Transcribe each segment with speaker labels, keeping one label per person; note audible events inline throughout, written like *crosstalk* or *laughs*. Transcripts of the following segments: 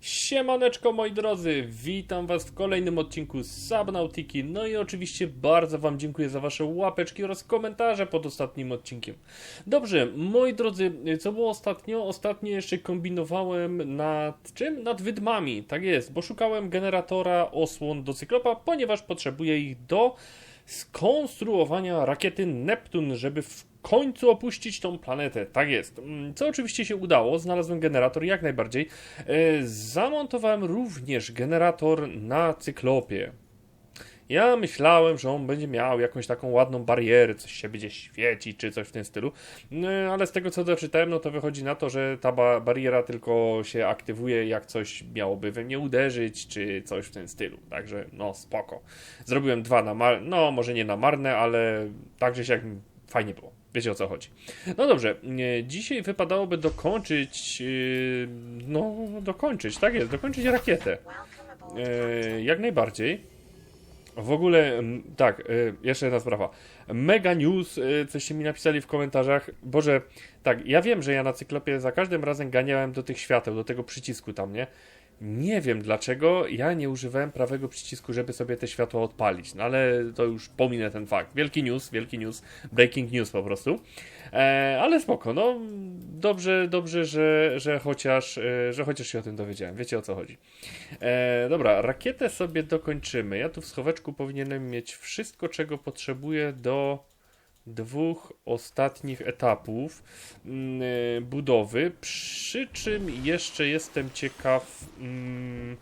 Speaker 1: Siemaneczko moi drodzy, witam was w kolejnym odcinku Subnautiki, no i oczywiście bardzo wam dziękuję za wasze łapeczki oraz komentarze pod ostatnim odcinkiem. Dobrze, moi drodzy, co było ostatnio? Ostatnio jeszcze kombinowałem nad czym? Nad wydmami, tak jest, bo szukałem generatora osłon do Cyklopa, ponieważ potrzebuję ich do skonstruowania rakiety Neptun, żeby w końcu opuścić tą planetę. Tak jest. Mm, Co oczywiście się udało, znalazłem generator jak najbardziej. E, Zamontowałem również generator na cyklopie. Ja myślałem, że on będzie miał jakąś taką ładną barierę, coś się będzie świecić, czy coś w tym stylu. No, ale z tego co doczytałem, no to wychodzi na to, że ta ba bariera tylko się aktywuje, jak coś miałoby we mnie uderzyć, czy coś w tym stylu. Także, no spoko. Zrobiłem dwa na mar... no może nie na marne, ale także się jak fajnie było. Wiecie o co chodzi. No dobrze, e, dzisiaj wypadałoby dokończyć, e, no dokończyć, tak jest, dokończyć rakietę. E, Jak najbardziej. W ogóle, tak, jeszcze jedna sprawa. Mega news, coście mi napisali w komentarzach. Boże, tak, ja wiem, że ja na cyklopie za każdym razem ganiałem do tych świateł, do tego przycisku tam, nie? Nie wiem dlaczego ja nie używałem prawego przycisku, żeby sobie te światła odpalić, no ale to już pominę ten fakt. Wielki news, wielki news, breaking news po prostu. E, ale spoko, no dobrze, dobrze, że, że, chociaż, e, że chociaż się o tym dowiedziałem. Wiecie o co chodzi. E, dobra, rakietę sobie dokończymy. Ja tu w schoweczku powinienem mieć wszystko, czego potrzebuję do dwóch ostatnich etapów mm, e, budowy. Przy czym jeszcze jestem ciekaw. Mm,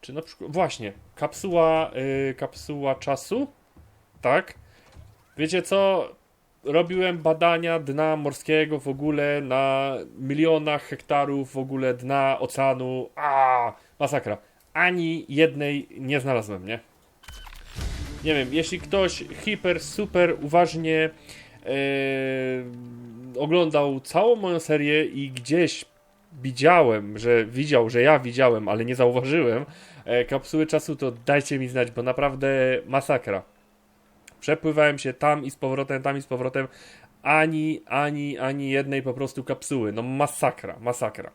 Speaker 1: czy na przykład. Właśnie, kapsuła, y, kapsuła czasu. Tak. Wiecie co? Robiłem badania dna morskiego w ogóle na milionach hektarów w ogóle dna oceanu. A, masakra. Ani jednej nie znalazłem, nie? Nie wiem, jeśli ktoś hiper, super uważnie e, oglądał całą moją serię i gdzieś widziałem, że widział, że ja widziałem, ale nie zauważyłem e, kapsuły czasu, to dajcie mi znać, bo naprawdę masakra. Przepływałem się tam i z powrotem, tam i z powrotem. Ani, ani, ani jednej po prostu kapsuły. No masakra, masakra.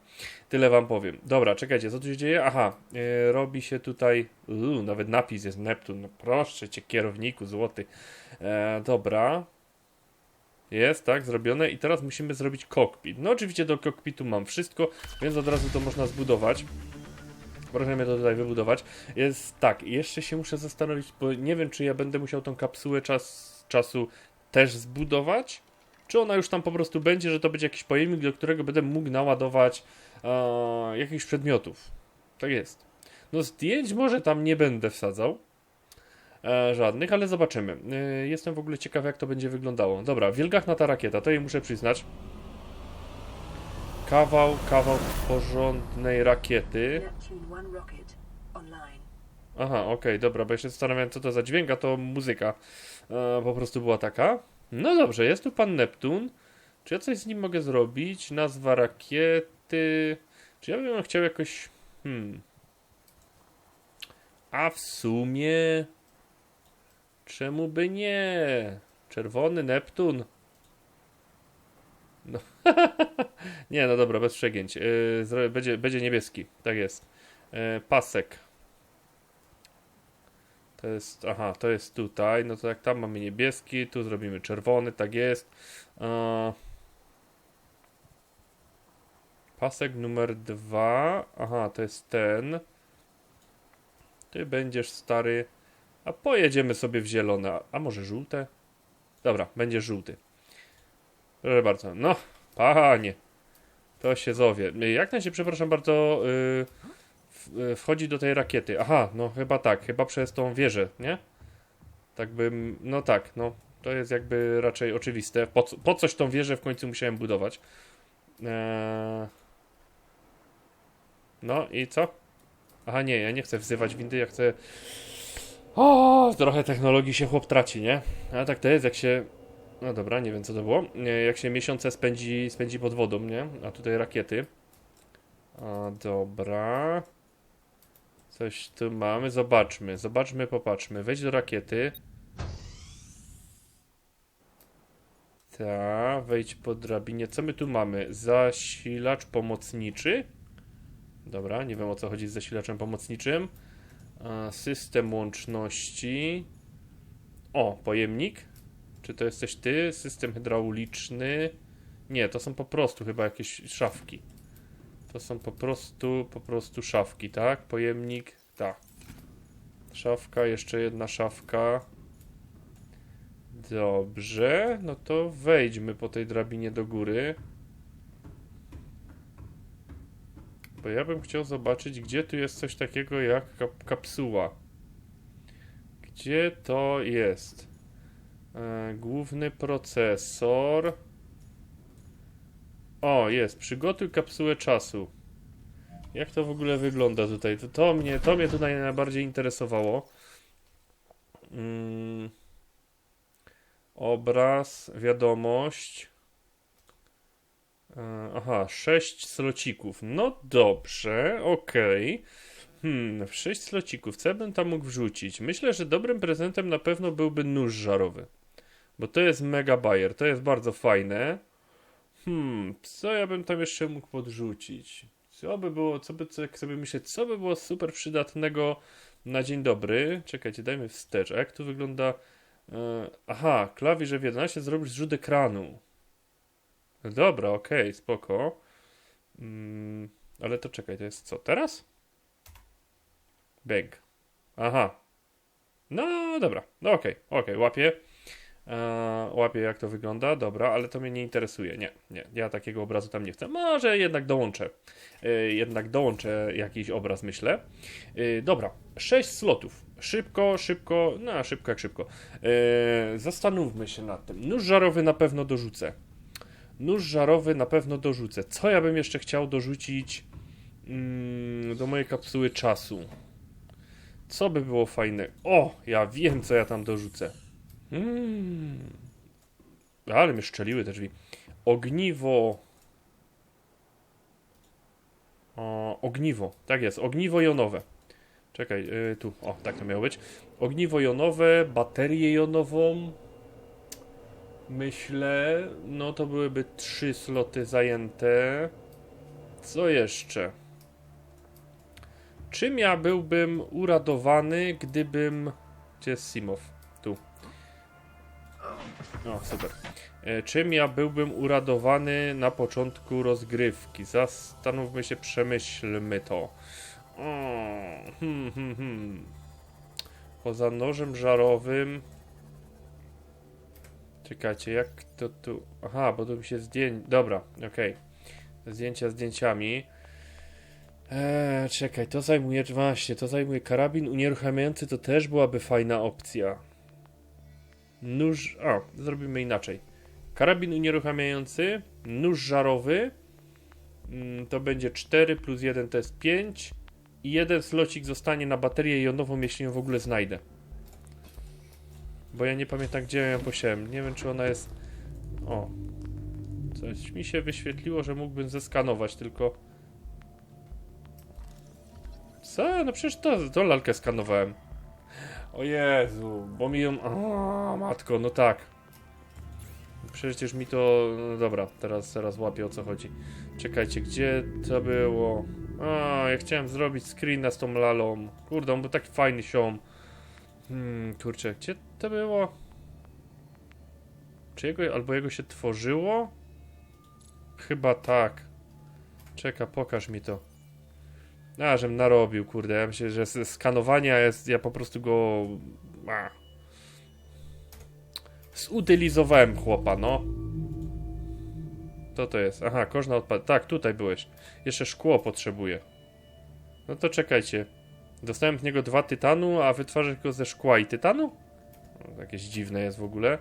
Speaker 1: Tyle wam powiem. Dobra, czekajcie, co tu się dzieje? Aha, e, robi się tutaj. Uu, nawet napis jest Neptun. No proszę cię, kierowniku złoty. E, dobra. Jest, tak, zrobione. I teraz musimy zrobić kokpit. No oczywiście do kokpitu mam wszystko, więc od razu to można zbudować. Proszę mnie to tutaj wybudować. Jest tak, jeszcze się muszę zastanowić, bo nie wiem, czy ja będę musiał tą kapsułę czas, czasu też zbudować, czy ona już tam po prostu będzie, że to będzie jakiś pojemnik, do którego będę mógł naładować e, jakichś przedmiotów. Tak jest. No zdjęć może tam nie będę wsadzał. E, żadnych, ale zobaczymy. E, jestem w ogóle ciekaw, jak to będzie wyglądało. Dobra, wielgachna ta rakieta, to jej muszę przyznać. Kawał, kawał porządnej rakiety.
Speaker 2: Neptune 1 rocket online.
Speaker 1: Aha, okej, dobra, bo jeszcze zastanawiałem, co to za dźwięk, a to muzyka e, po prostu była taka. No dobrze, jest tu pan Neptun. Czy ja coś z nim mogę zrobić? Nazwa rakiety. Czy ja bym chciał jakoś. Hmm. A w sumie. Czemu by nie? Czerwony Neptun. No. *laughs* nie, no dobra, bez przegięć. Yy, będzie, będzie niebieski, tak jest. Yy, pasek. To jest, aha, to jest tutaj, no to jak tam mamy niebieski, tu zrobimy czerwony, tak jest. E, pasek numer dwa, aha, to jest ten. Ty będziesz stary, a pojedziemy sobie w zielone, a- może żółte? Dobra, będzie żółty. Proszę bardzo, no, panie, to się zowie. Jak się, przepraszam bardzo, yy, wchodzi do tej rakiety. Aha, no chyba tak, chyba przez tą wieżę, nie? Tak bym, no tak, no. To jest jakby raczej oczywiste. Po, po coś tą wieżę w końcu musiałem budować. Eee... No i co? Aha, nie, ja nie chcę wzywać windy, ja chcę... O, trochę technologii się chłop traci, nie? Ale tak to jest, jak się... No dobra, nie wiem co to było. Jak się miesiące spędzi, spędzi pod wodą, nie? A tutaj rakiety. A, dobra. Coś tu mamy, zobaczmy, zobaczmy, popatrzmy. Wejdź do rakiety. Ta, wejdź po drabinie. Co my tu mamy? Zasilacz pomocniczy? Dobra, nie wiem o co chodzi z zasilaczem pomocniczym. System łączności. O, pojemnik. Czy to jesteś ty? System hydrauliczny. Nie, to są po prostu chyba jakieś szafki. To są po prostu, po prostu szafki, tak? Pojemnik, tak. Szafka, jeszcze jedna szafka. Dobrze, no to wejdźmy po tej drabinie do góry. Bo ja bym chciał zobaczyć, gdzie tu jest coś takiego jak kap kapsuła. Gdzie to jest? E, główny procesor. O, jest. Przygotuj kapsułę czasu. Jak to w ogóle wygląda tutaj? To, to, mnie, to mnie tutaj najbardziej interesowało. Mm. Obraz, wiadomość. E, Aha, sześć slocików. No dobrze, okej. Hmm, sześć slocików. Co bym tam mógł wrzucić? Myślę, że dobrym prezentem na pewno byłby nóż żarowy. Bo to jest mega bajer, to jest bardzo fajne. Hmm, co ja bym tam jeszcze mógł podrzucić? Co by było, co by, co, jak sobie myśleć, co by było super przydatnego na dzień dobry? Czekajcie, dajmy wstecz. A jak tu wygląda... E, aha, klawisz F11 zrobić zrzut ekranu. Dobra, okej, spoko. Mm, ale to czekaj, to jest co, teraz? Bęk. Aha. No dobra, no okej, okej, łapię. E, łapię jak to wygląda, dobra, ale to mnie nie interesuje. Nie, nie, ja takiego obrazu tam nie chcę. Może jednak dołączę. E, jednak dołączę jakiś obraz, myślę. E, dobra, 6 slotów. Szybko, szybko, no szybko jak szybko. Zastanówmy się nad tym. Nóż żarowy na pewno dorzucę. Nóż żarowy na pewno dorzucę. Co ja bym jeszcze chciał dorzucić mm, do mojej kapsuły czasu? Co by było fajne? O, ja wiem, co ja tam dorzucę. Mm. Ale mnie szczeliły te drzwi. Ogniwo. O, ogniwo, tak jest, ogniwo jonowe. Czekaj, y, tu, o, tak to miało być. Ogniwo jonowe, baterię jonową. Myślę, no to byłyby trzy sloty zajęte. Co jeszcze? Czym ja byłbym uradowany, gdybym. Gdzie jest Simow? Tu. O, super. E, Czym ja byłbym uradowany na początku rozgrywki? Zastanówmy się, przemyślmy to. O, hmm, hmm, hmm. Poza nożem żarowym. Czekajcie, jak to tu. Aha, bo tu mi się zdjęć. Dobra, okej. Zdjęcia zdjęciami. Eee, czekaj, to zajmuje. Właśnie, to zajmuje karabin unieruchamiający, to też byłaby fajna opcja. Nóż. O, zrobimy inaczej. Karabin unieruchamiający, nóż żarowy. Mm, to będzie 4 plus 1 to jest 5. I jeden slocik zostanie na baterię jonową, jeśli ją w ogóle znajdę. Bo ja nie pamiętam, gdzie ją posiałem. Nie wiem, czy ona jest. O. Coś mi się wyświetliło, że mógłbym zeskanować, tylko. Co? No przecież to, to lalkę skanowałem. O Jezu, bo mi ją. O, matko, no tak. Przecież mi to. No dobra, teraz, teraz łapię o co chodzi. Czekajcie, gdzie to było? A, ja chciałem zrobić screena z tą lalą. Kurde, on był taki fajny siom. Hmm, kurczę, gdzie to było? Czy jego, albo jego się tworzyło? Chyba tak. Czeka, pokaż mi to. A, żem narobił, kurde. Ja myślę, że z skanowania jest. Ja po prostu go. A. Zutylizowałem chłopa, no. Co to jest? Aha, korzna odpad. Tak, tutaj byłeś. Jeszcze szkło potrzebuję. No to czekajcie. Dostałem z niego dwa tytanu, a wytwarza go ze szkła i tytanu? O, jakieś dziwne jest w ogóle.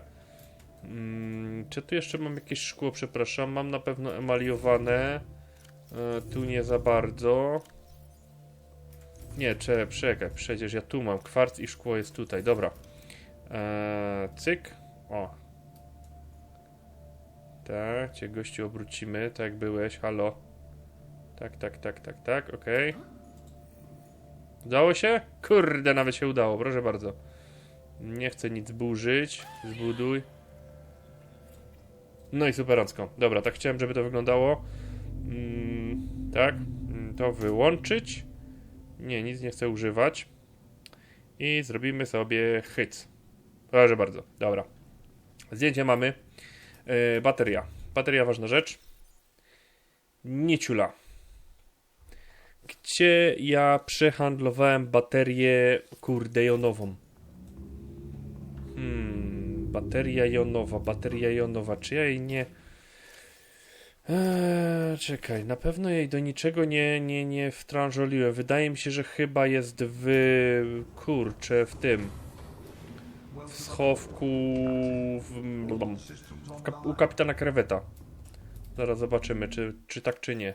Speaker 1: Mm, czy tu jeszcze mam jakieś szkło? Przepraszam, mam na pewno emaliowane. E, tu nie za bardzo. Nie, cze, czekaj, przecież ja tu mam kwarc i szkło jest tutaj, dobra. E, cyk. O. Tak, cię gościu obrócimy, tak byłeś, halo. Tak, tak, tak, tak, tak, okej. Udało się? Kurde, nawet się udało, proszę bardzo. Nie chcę nic burzyć. Zbuduj. No i superancko. Dobra, tak chciałem, żeby to wyglądało. Mm, tak, mm, to wyłączyć. Nie, nic nie chcę używać. I zrobimy sobie hyc. Proszę bardzo, dobra. Zdjęcie mamy. Yy, bateria. Bateria ważna rzecz. Nie ciula. Gdzie ja przehandlowałem baterię kurde jonową? Hmm, bateria jonowa, bateria jonowa. Czy ja jej nie. Eee, czekaj, na pewno jej do niczego nie, nie, nie wtrążoliłem. Wydaje mi się, że chyba jest w. kurczę, w tym. W schowku. W, w kap, u kapitana kreweta. Zaraz zobaczymy, czy, czy tak, czy nie.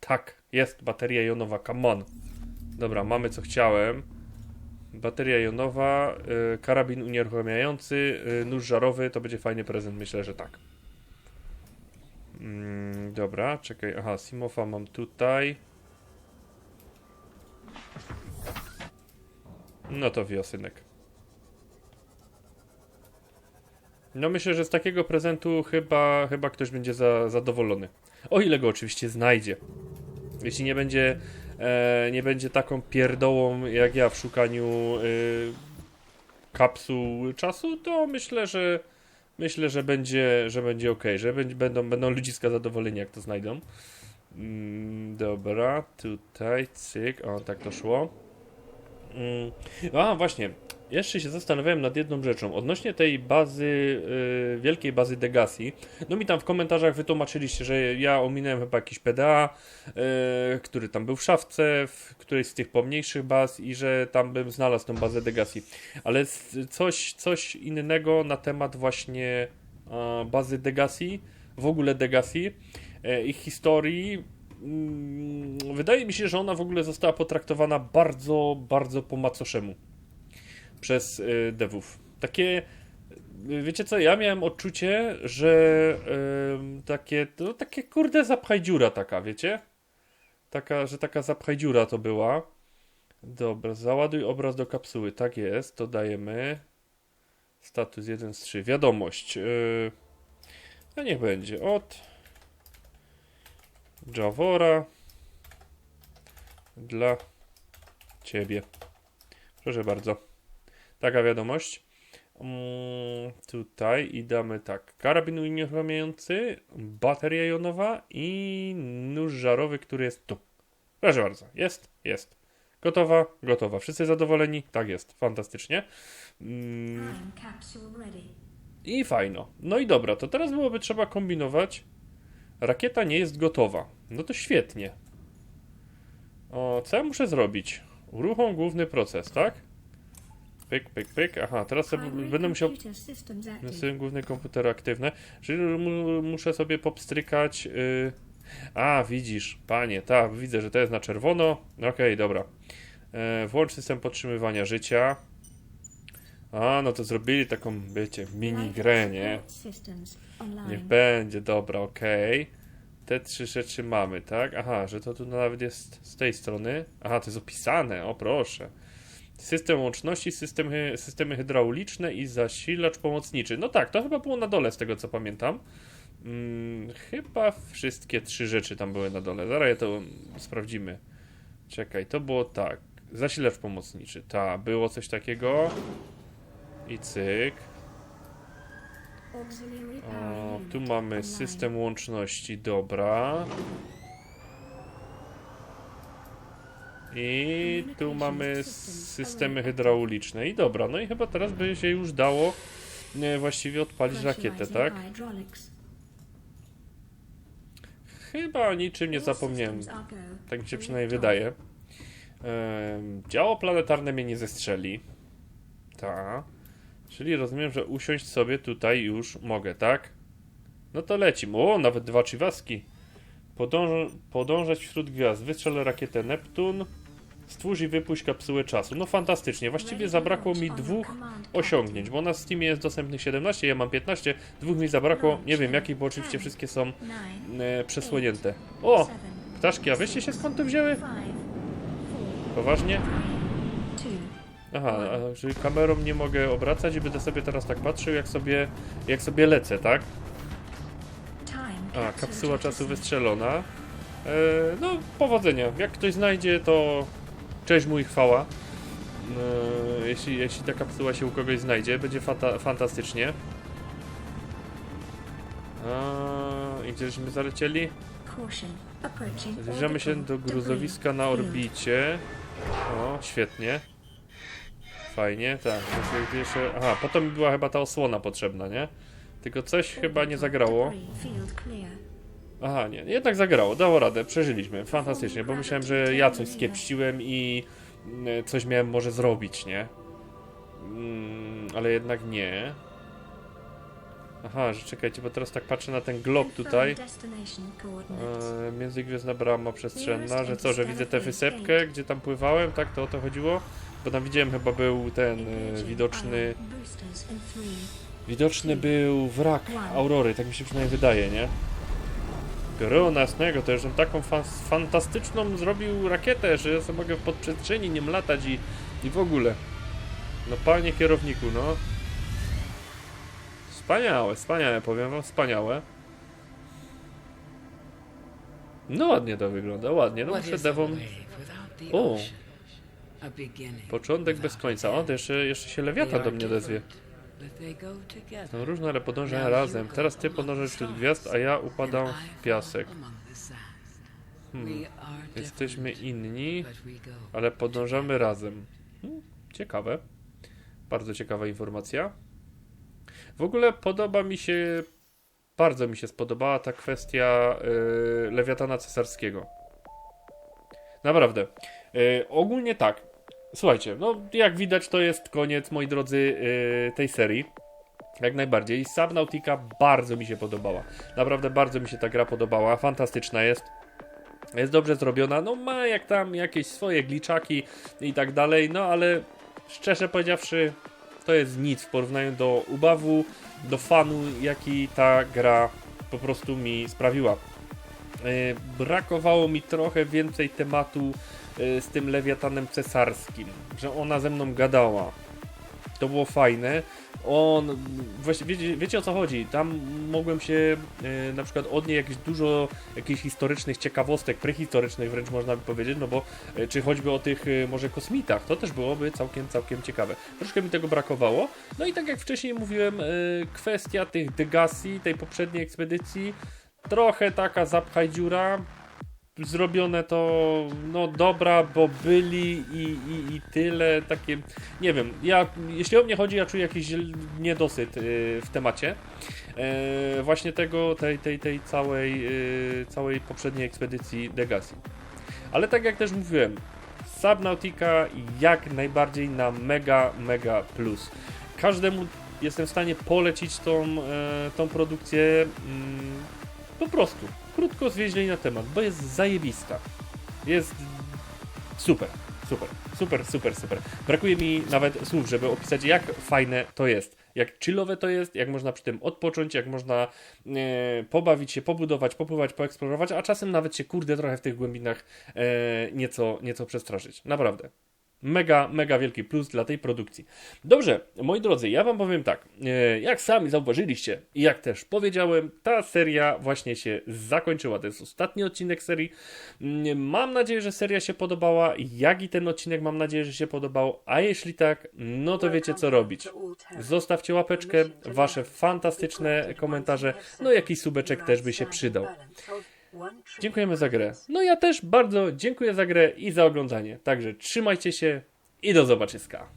Speaker 1: Tak, jest bateria jonowa, come on. Dobra, mamy co chciałem. Bateria jonowa, y, karabin unieruchamiający, y, nóż żarowy, to będzie fajny prezent, myślę, że tak. Mm, dobra, czekaj, aha, Simofa mam tutaj. No to wiosynek. No myślę, że z takiego prezentu chyba, chyba ktoś będzie za, zadowolony. O ile go oczywiście znajdzie. Jeśli nie będzie, e, nie będzie taką pierdołą jak ja w szukaniu e, kapsuł czasu, to myślę, że myślę, że będzie, że będzie ok, że będzie, będą, będą ludziska zadowoleni jak to znajdą. Mm, dobra, tutaj, cyk, o tak to szło. Mm, a właśnie, jeszcze się zastanawiałem nad jedną rzeczą. Odnośnie tej bazy, y, wielkiej bazy Degassi. No mi tam w komentarzach wytłumaczyliście, że ja ominąłem chyba jakiś PDA, y, który tam był w szafce, w którejś z tych pomniejszych baz i że tam bym znalazł tą bazę Degassi. Ale coś, coś innego na temat właśnie bazy Degassi, w ogóle Degassi, e, ich historii. Mm, Wydaje mi się, że ona w ogóle została potraktowana bardzo, bardzo po macoszemu przez y, devów. Takie, y, wiecie co, ja miałem odczucie, że ym, takie, to takie kurde zapchaj dziura taka, wiecie? Taka, że taka zapchaj dziura to była. Dobra, załaduj obraz do kapsuły, tak jest, to dajemy. Status 1 z 3, wiadomość. Yy, no niech będzie, od Javora dla ciebie. Proszę bardzo. Taka wiadomość. Mm, tutaj i damy tak. Karabin unieruchamiający, bateria jonowa i nóż żarowy, który jest tu. Proszę bardzo. Jest, jest. Gotowa, gotowa. Wszyscy zadowoleni? Tak jest. Fantastycznie. Mm. I fajno. No i dobra, to teraz byłoby trzeba kombinować. Rakieta nie jest gotowa. No to świetnie. O, co ja muszę zrobić? Uruchom główny proces, tak? Pyk, pyk, pyk. Aha, teraz sobie będę musiał na swoim główny komputer aktywne. Czyli mu, muszę sobie popstrykać. Yy... A, widzisz, panie, tak, widzę, że to jest na czerwono. Okej, dobra. E, włącz system podtrzymywania życia. A, no to zrobili taką, wiecie, mini grę, nie? Niech będzie, dobra, okej. Te trzy rzeczy mamy, tak? Aha, że to tu nawet jest z tej strony. Aha, to jest opisane, o proszę. System łączności, systemy, systemy hydrauliczne i zasilacz pomocniczy. No tak, to chyba było na dole z tego co pamiętam. Mm, chyba wszystkie trzy rzeczy tam były na dole. Zaraz je to sprawdzimy. Czekaj, to było tak. Zasilacz pomocniczy. Ta, było coś takiego. I cyk. O, tu mamy system łączności, dobra. I tu mamy systemy hydrauliczne. I dobra, no i chyba teraz by się już dało e, właściwie odpalić rakietę, tak? Chyba o niczym nie zapomniałem. Tak mi się przynajmniej wydaje. Działo planetarne mnie nie zestrzeli. Ta. Czyli rozumiem, że usiąść sobie tutaj już mogę, tak? No to lecim. O, nawet dwa chiwaski. Podąż podążać wśród gwiazd. Wystrzel rakietę Neptun. Stwórz i wypuść kapsułę czasu. No fantastycznie. Właściwie zabrakło mi dwóch
Speaker 3: command,
Speaker 1: osiągnięć, bo na Steamie jest dostępnych 17, ja mam 15. Dwóch mi zabrakło. Nie wiem jakich, bo oczywiście wszystkie są e, przesłonięte. O! Ptaszki, a wyście się skąd tu wzięły? Poważnie? Aha, czyli kamerą nie mogę obracać i będę sobie teraz tak patrzył, jak sobie, jak sobie lecę, tak? A, kapsuła czasu wystrzelona. no, powodzenia. Jak ktoś znajdzie, to cześć mu i chwała. E, jeśli, jeśli ta kapsuła się u kogoś znajdzie, będzie fata, fantastycznie. A, I gdzieśmy zalecieli? Zbliżamy się do gruzowiska na orbicie. O, świetnie. Fajnie, tak. Jeszcze-. Aha, potem była chyba ta osłona potrzebna, nie? Tylko coś chyba nie zagrało. Aha, nie, jednak zagrało, dało radę, przeżyliśmy, fantastycznie, bo myślałem, że ja coś skiepściłem i mm, coś miałem może zrobić, nie? Mm, ale jednak nie. Aha, że czekajcie, bo teraz tak patrzę na ten glob tutaj. E, międzygwiezdna brama przestrzenna, że co, że widzę tę wysepkę, gdzie tam pływałem, tak? To o to chodziło? Bo tam widziałem chyba był ten e, widoczny, widoczny był wrak Aurory, tak mi się przynajmniej wydaje, nie? Pioruna jasnego, to już on taką fan fantastyczną zrobił rakietę, że ja sobie mogę w podprzestrzeni nim latać i, i w ogóle. No panie kierowniku, no. Wspaniałe, wspaniałe, powiem wam, wspaniałe. No ładnie to wygląda, ładnie. No muszę dewom... O. Początek bez końca. O, to jeszcze, jeszcze się lewiata do mnie odezwie. Są różne, ale podążają razem. Teraz ty podążasz wśród gwiazd, a ja upadam w piasek. Hmm. Jesteśmy inni, ale podążamy razem. Hmm, ciekawe. Bardzo ciekawa informacja. W ogóle podoba mi się, bardzo mi się spodobała ta kwestia yy, lewiatana cesarskiego. Naprawdę. Yy, ogólnie tak. Słuchajcie, no jak widać to jest koniec, moi drodzy, yy, tej serii. Jak najbardziej. Subnautica bardzo mi się podobała. Naprawdę bardzo mi się ta gra podobała. Fantastyczna jest. Jest dobrze zrobiona. No ma jak tam jakieś swoje gliczaki i tak dalej. No ale szczerze powiedziawszy, to jest nic w porównaniu do ubawu, do fanu, jaki ta gra po prostu mi sprawiła. Yy, brakowało mi trochę więcej tematu z tym lewiatanem cesarskim, że ona ze mną gadała. To było fajne. On, właśnie wiecie, wiecie o co chodzi? Tam mogłem się yy, na przykład od niej jakieś dużo jakichś historycznych ciekawostek, prehistorycznych wręcz można by powiedzieć, no bo yy, czy choćby o tych może kosmitach, to też byłoby całkiem, całkiem ciekawe. Troszkę mi tego brakowało. No i tak jak wcześniej mówiłem, kwestia tych degasji, tej poprzedniej ekspedycji, trochę taka zapchaj dziura. Zrobione to, no dobra, bo byli i, i, i tyle, takie, nie wiem, ja, jeśli o mnie chodzi, ja czuję jakiś niedosyt yy, w temacie, yy, właśnie tego, tej, tej, tej całej, yy, całej poprzedniej ekspedycji Degassi. Ale tak jak też mówiłem, Subnautica jak najbardziej na mega, mega plus. Każdemu jestem w stanie polecić tą, tą produkcję mm, po prostu. Krótko, zwięźlej na temat, bo jest zajebista. Jest super, super, super, super, super. Brakuje mi nawet słów, żeby opisać, jak fajne to jest. Jak chillowe to jest, jak można przy tym odpocząć, jak można e, pobawić się, pobudować, popływać, poeksplorować, a czasem nawet się kurde trochę w tych głębinach e, nieco, nieco przestraszyć. Naprawdę. Mega, mega wielki plus dla tej produkcji. Dobrze, moi drodzy, ja wam powiem tak. E, Jak sami zauważyliście i jak też powiedziałem, ta seria właśnie się zakończyła. To jest ostatni odcinek serii. Mm, Mam nadzieję, że seria się podobała. Jak i ten odcinek mam nadzieję, że się podobał. A jeśli tak, no to wiecie co robić. Zostawcie łapeczkę, wasze fantastyczne komentarze, no jakiś subeczek też by się przydał. Dziękujemy za grę. No ja też bardzo dziękuję za grę i za oglądanie. Także trzymajcie się i do zobaczyska.